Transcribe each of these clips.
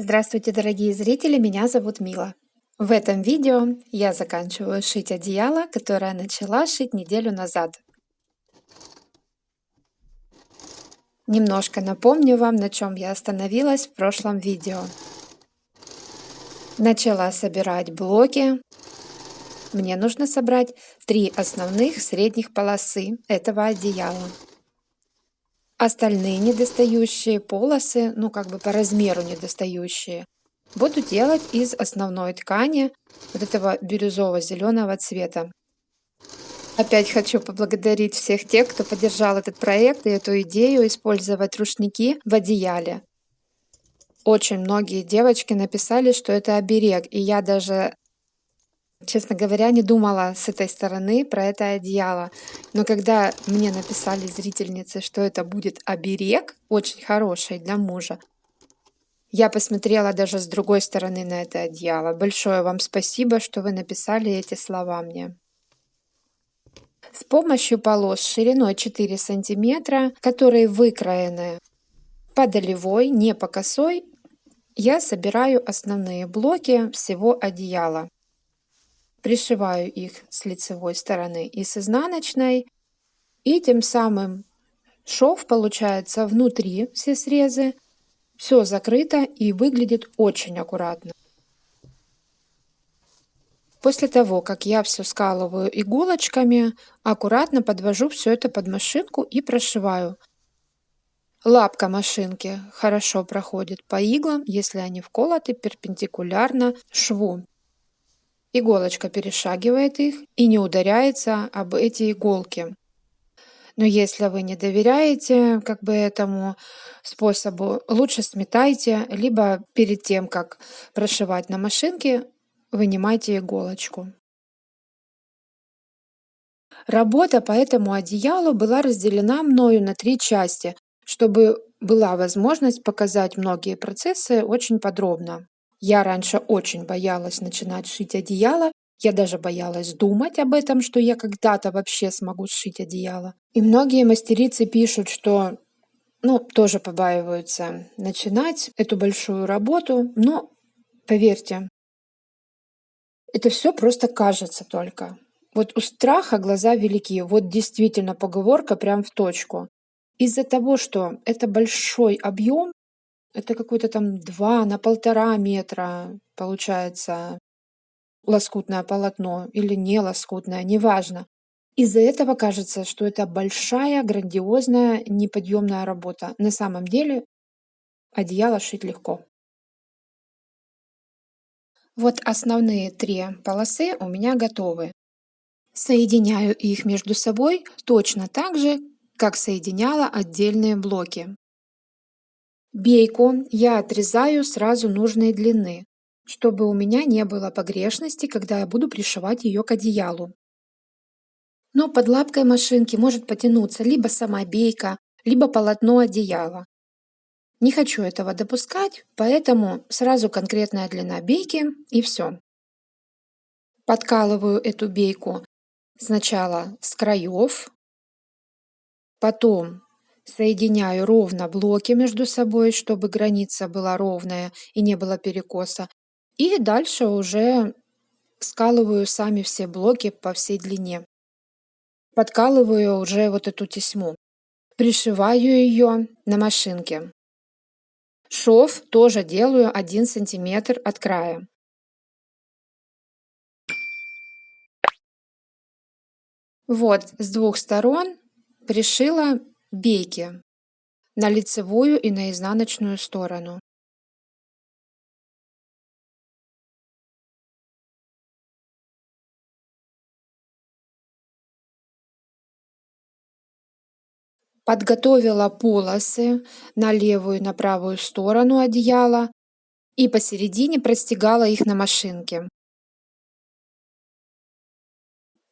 Здравствуйте, дорогие зрители, меня зовут Мила. В этом видео я заканчиваю шить одеяло, которое начала шить неделю назад. Немножко напомню вам, на чем я остановилась в прошлом видео. Начала собирать блоки. Мне нужно собрать три основных средних полосы этого одеяла. Остальные недостающие полосы, ну как бы по размеру недостающие, буду делать из основной ткани вот этого бирюзово-зеленого цвета. Опять хочу поблагодарить всех тех, кто поддержал этот проект и эту идею использовать рушники в одеяле. Очень многие девочки написали, что это оберег, и я даже Честно говоря, не думала с этой стороны про это одеяло. Но когда мне написали зрительницы, что это будет оберег, очень хороший для мужа, я посмотрела даже с другой стороны на это одеяло. Большое вам спасибо, что вы написали эти слова мне. С помощью полос шириной 4 сантиметра, которые выкроены по долевой, не по косой, я собираю основные блоки всего одеяла пришиваю их с лицевой стороны и с изнаночной, и тем самым шов получается внутри, все срезы, все закрыто и выглядит очень аккуратно. После того, как я все скалываю иголочками, аккуратно подвожу все это под машинку и прошиваю. Лапка машинки хорошо проходит по иглам, если они вколоты перпендикулярно шву. Иголочка перешагивает их и не ударяется об эти иголки. Но если вы не доверяете как бы этому способу, лучше сметайте, либо перед тем, как прошивать на машинке, вынимайте иголочку. Работа по этому одеялу была разделена мною на три части, чтобы была возможность показать многие процессы очень подробно. Я раньше очень боялась начинать шить одеяло, я даже боялась думать об этом, что я когда-то вообще смогу сшить одеяло. И многие мастерицы пишут, что ну, тоже побаиваются начинать эту большую работу, но поверьте, это все просто кажется только. Вот у страха глаза велики. Вот действительно поговорка прям в точку. Из-за того, что это большой объем, это какой-то там два на полтора метра получается лоскутное полотно или не лоскутное, неважно. Из-за этого кажется, что это большая, грандиозная, неподъемная работа. На самом деле одеяло шить легко. Вот основные три полосы у меня готовы. Соединяю их между собой точно так же, как соединяла отдельные блоки. Бейку я отрезаю сразу нужной длины, чтобы у меня не было погрешности, когда я буду пришивать ее к одеялу. Но под лапкой машинки может потянуться либо сама бейка, либо полотно одеяла. Не хочу этого допускать, поэтому сразу конкретная длина бейки и все. Подкалываю эту бейку сначала с краев, потом Соединяю ровно блоки между собой, чтобы граница была ровная и не было перекоса. И дальше уже скалываю сами все блоки по всей длине. Подкалываю уже вот эту тесьму. Пришиваю ее на машинке. Шов тоже делаю 1 сантиметр от края. Вот с двух сторон пришила бейки на лицевую и на изнаночную сторону. Подготовила полосы на левую и на правую сторону одеяла и посередине простегала их на машинке.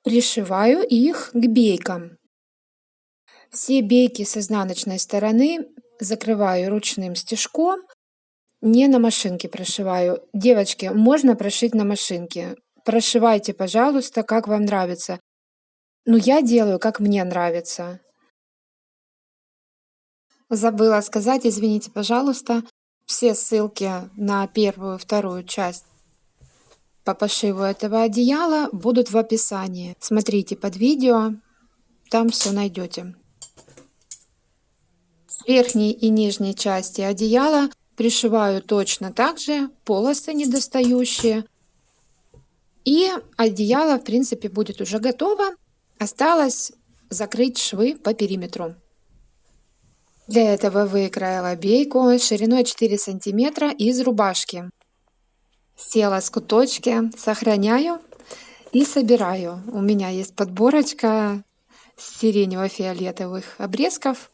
Пришиваю их к бейкам. Все бейки с изнаночной стороны закрываю ручным стежком, не на машинке прошиваю. Девочки, можно прошить на машинке. Прошивайте, пожалуйста, как вам нравится. Но я делаю, как мне нравится. Забыла сказать, извините, пожалуйста, Все ссылки на первую вторую часть по пошиву этого одеяла будут в описании. Смотрите под видео, там все найдете. С верхней и нижней части одеяла пришиваю точно так же полосы недостающие. И одеяло, в принципе, будет уже готово. Осталось закрыть швы по периметру. Для этого выкроила бейку шириной 4 сантиметра из рубашки. Села с куточки, сохраняю и собираю. У меня есть подборочка сиренево-фиолетовых обрезков.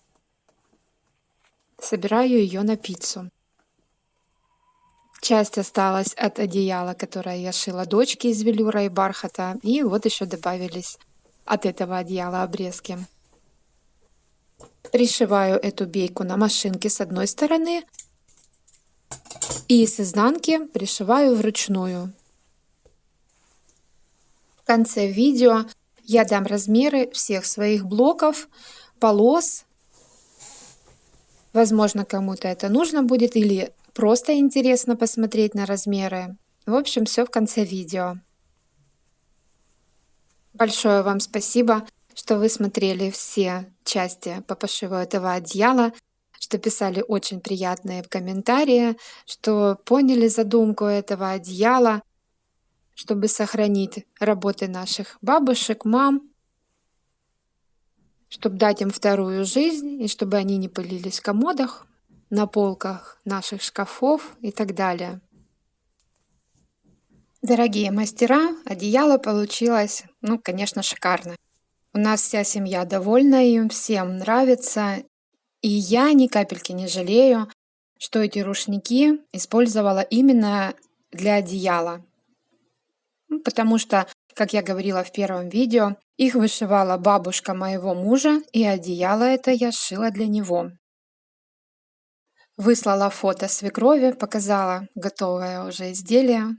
Собираю ее на пиццу. Часть осталась от одеяла, которое я шила дочке из велюра и бархата. И вот еще добавились от этого одеяла обрезки. Пришиваю эту бейку на машинке с одной стороны и с изнанки пришиваю вручную. В конце видео я дам размеры всех своих блоков, полос. Возможно, кому-то это нужно будет или просто интересно посмотреть на размеры. В общем, все в конце видео. Большое вам спасибо, что вы смотрели все части по пошиву этого одеяла, что писали очень приятные комментарии, что поняли задумку этого одеяла, чтобы сохранить работы наших бабушек, мам, чтобы дать им вторую жизнь, и чтобы они не пылились в комодах, на полках наших шкафов и так далее. Дорогие мастера, одеяло получилось, ну, конечно, шикарно. У нас вся семья довольна им, всем нравится. И я ни капельки не жалею, что эти рушники использовала именно для одеяла. Ну, потому что, как я говорила в первом видео, их вышивала бабушка моего мужа, и одеяло это я шила для него. Выслала фото свекрови, показала готовое уже изделие.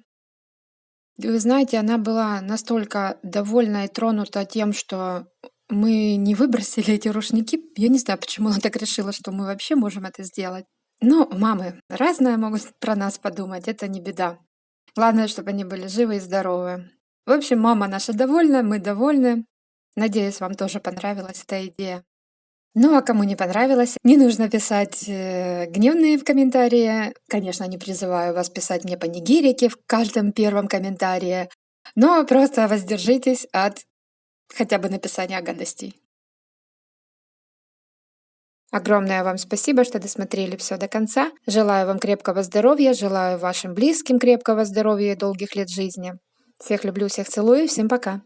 Вы знаете, она была настолько довольна и тронута тем, что мы не выбросили эти рушники. Я не знаю, почему она так решила, что мы вообще можем это сделать. Но мамы разное могут про нас подумать, это не беда. Главное, чтобы они были живы и здоровы. В общем, мама наша довольна, мы довольны. Надеюсь, вам тоже понравилась эта идея. Ну а кому не понравилось, не нужно писать э, гневные в комментарии. Конечно, не призываю вас писать мне панигирики в каждом первом комментарии, но просто воздержитесь от хотя бы написания гадостей. Огромное вам спасибо, что досмотрели все до конца. Желаю вам крепкого здоровья, желаю вашим близким крепкого здоровья и долгих лет жизни. Всех люблю, всех целую, всем пока.